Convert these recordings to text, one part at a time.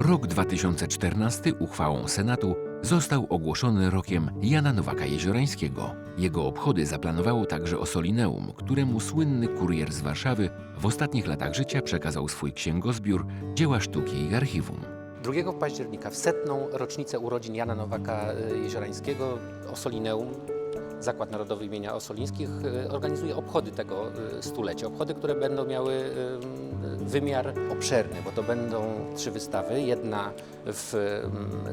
Rok 2014 uchwałą Senatu został ogłoszony rokiem Jana Nowaka Jeziorańskiego. Jego obchody zaplanowało także Osolineum, któremu słynny kurier z Warszawy w ostatnich latach życia przekazał swój księgozbiór, dzieła sztuki i archiwum. 2 października, w setną rocznicę urodzin Jana Nowaka y, Jeziorańskiego, Osolineum, Zakład Narodowy imienia Osolińskich, y, organizuje obchody tego y, stulecia. Obchody, które będą miały wymiar obszerny, bo to będą trzy wystawy. Jedna w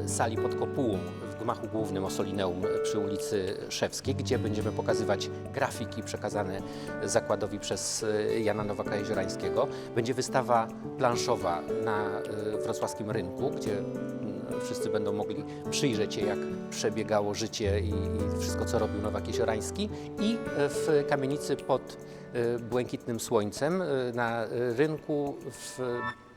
y, sali pod kopułą w gmachu głównym Osolineum przy ulicy Szewskiej, gdzie będziemy pokazywać grafiki przekazane zakładowi przez y, Jana Nowaka Jeziorańskiego. Będzie wystawa planszowa na y, wrocławskim rynku, gdzie mm, wszyscy będą mogli przyjrzeć się, jak przebiegało życie i, wszystko, co robił Nowak Jeziorański. I w kamienicy pod y, błękitnym słońcem y, na y, w,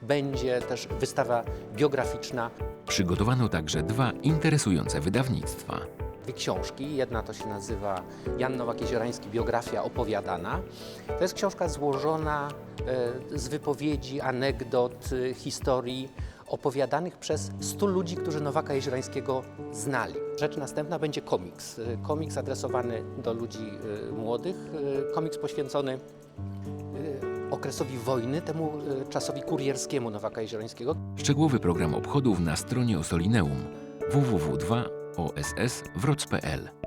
będzie też wystawa biograficzna Przygotowano także dwa interesujące wydawnictwa. dwie książki. Jedna to się nazywa Jan Nowak Jeziorański, biografia opowiadana. To jest książka złożona e, z wypowiedzi, anegdot, e, historii opowiadanych przez 100 ludzi, którzy Nowaka Jeziorańskiego znali. Rzecz następna będzie komiks. E, Komiks adresowany do ludzi młodych, komiks poświęcony okresowi wojny, temu e, czasowi kurierskiemu Nowaka Jeziorańskiego. Szczegółowy program obchodów na stronie Osolineum www.2osswroc.pl